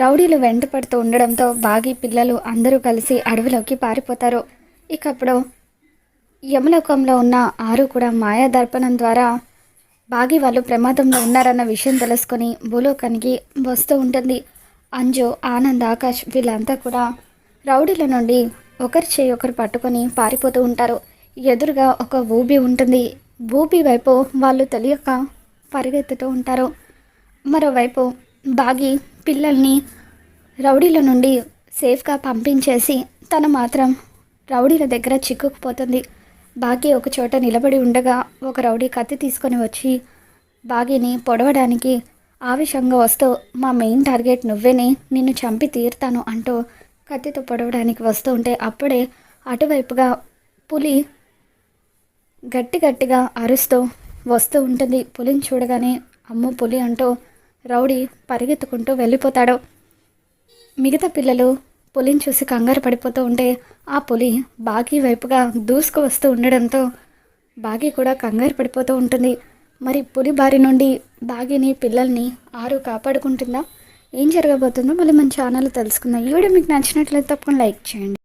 రౌడీలు వెంట పడుతూ ఉండడంతో బాగి పిల్లలు అందరూ కలిసి అడవిలోకి పారిపోతారు. ఇక అప్పుడు యమలోకంలో ఉన్న ఆరు కూడా మాయా దర్పణం ద్వారా బాగి వాళ్ళు ప్రమాదంలో ఉన్నారన్న విషయం తెలుసుకొని భూలోకానికి వస్తూ ఉంటుంది. అంజు ఆనంద్ ఆకాష్ వీళ్ళంతా కూడా రౌడీల నుండి ఒకరి చేయి ఒకరు పట్టుకొని పారిపోతూ ఉంటారు. ఎదురుగా ఒక ఊబి ఉంటుంది. ఊబి వైపు వాళ్ళు తెలియక పరిగెత్తుతూ ఉంటారు. మరోవైపు బాగి పిల్లల్ని రౌడీల నుండి సేఫ్గా పంపించేసి తను మాత్రం రౌడీల దగ్గర చిక్కుకుపోతుంది. బాగి ఒక చోట నిలబడి ఉండగా ఒక రౌడీ కత్తి తీసుకొని వచ్చి బాగిని పొడవడానికి ఆవేశంగా వస్తూ మా మెయిన్ టార్గెట్ నువ్వేనే నిన్ను చంపి తీరుతాను అంటూ కత్తితో పొడవడానికి వస్తూ ఉంటే అప్పుడే అటువైపుగా పులి గట్టి గట్టిగా అరుస్తూ వస్తూ ఉంటుంది. పులిని చూడగానే అమ్మో పులి అంటూ రౌడీ పరిగెత్తుకుంటూ వెళ్ళిపోతాడు. మిగతా పిల్లలు పులిని చూసి కంగారు పడిపోతూ ఉంటే ఆ పులి బాగీ వైపుగా దూసుకు వస్తూ ఉండడంతో బాగీ కూడా కంగారు పడిపోతూ ఉంటుంది. మరి పులి బారి నుండి బాగీని పిల్లల్ని ఆరు కాపాడుకుంటుందా? ఏం జరగబోతుందో మళ్ళీ మన ఛానల్ తెలుసుకుందాం. ఈ వీడియో మీకు నచ్చినట్లయితే తప్పకుండా లైక్ చేయండి.